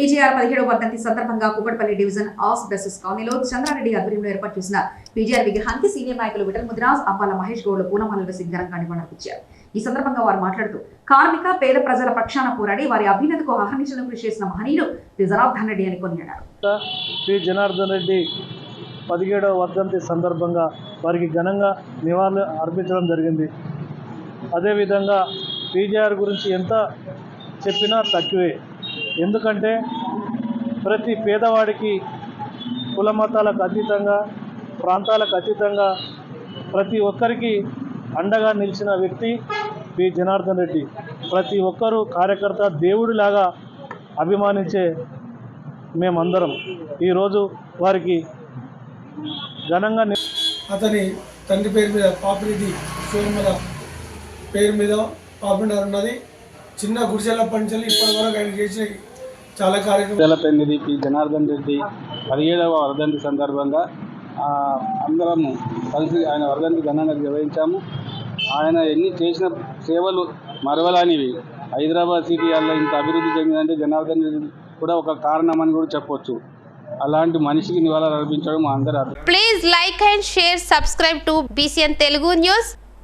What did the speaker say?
PGR పదిహేడవ వర్ధంతి సందర్భంగా కూకట్పల్లి డివిజన్ ఆస్ బెసెస్ కాలనీలో చంద్రారెడ్డి ఆధ్వర్యంలో ఏర్పాటు చేసిన పీజీఆర్ విగ్రహానికి సీనియర్ నాయకులు విఠల్ ముదిరాజ్ అబ్బాల మహేష్ గౌడ్ పూనమాలలు వేసి ఘనంగా నివాళులర్పించారు ఈ సందర్భంగా వారు మాట్లాడుతూ కార్మిక పేద ప్రజల పక్షాన పోరాడి వారి అభినందకు అహర్నిశలను కృషి చేసిన మహనీయుడు జనార్దన్ రెడ్డి అని కొనియాడారు. పి. జనార్దన్ రెడ్డి పదిహేడవ వర్ధంతి సందర్భంగా వారికి ఘనంగా నివాళులు అర్పించడం జరిగింది. అదేవిధంగా పీజీఆర్ గురించి ఎంత చెప్పినా తక్కువే. ఎందుకంటే ప్రతి పేదవాడికి కుల మతాలకు అతీతంగా ప్రాంతాలకు అతీతంగా ప్రతి ఒక్కరికి అండగా నిలిచిన వ్యక్తి పి. జనార్దన్ రెడ్డి. ప్రతి ఒక్కరూ కార్యకర్త దేవుడిలాగా అభిమానించే మేమందరం. ఈరోజు వారికి ఘనంగా అతని తండ్రి పేరు మీద పాపిరెడ్డి సోమల పేరు మీద పాపినర్ ఉన్నది. చిన్న గుడిసెల పంచలు ఇప్పటి వరకు ఆయన చేసిన చాలా కార్యక్రమాలు పెన్నిధి పి జనార్దన్ రెడ్డి పదిహేడవ వర్ధంతి సందర్భంగా ఆ, అందరము కలిసి ఆయన వర్ధంతి ఘనంగా నిర్వహించాము ఆయన ఎన్ని చేసిన సేవలు మరవలానివి హైదరాబాద్ సిటీ అలా ఇంత అభివృద్ధి చెందిందంటే జనార్దన్ రెడ్డి కూడా ఒక కారణమని కూడా చెప్పొచ్చు అలాంటి మనిషికి నివాళులు అర్పించడం మా అందరి. Please like and share, subscribe to BCN Telugu News.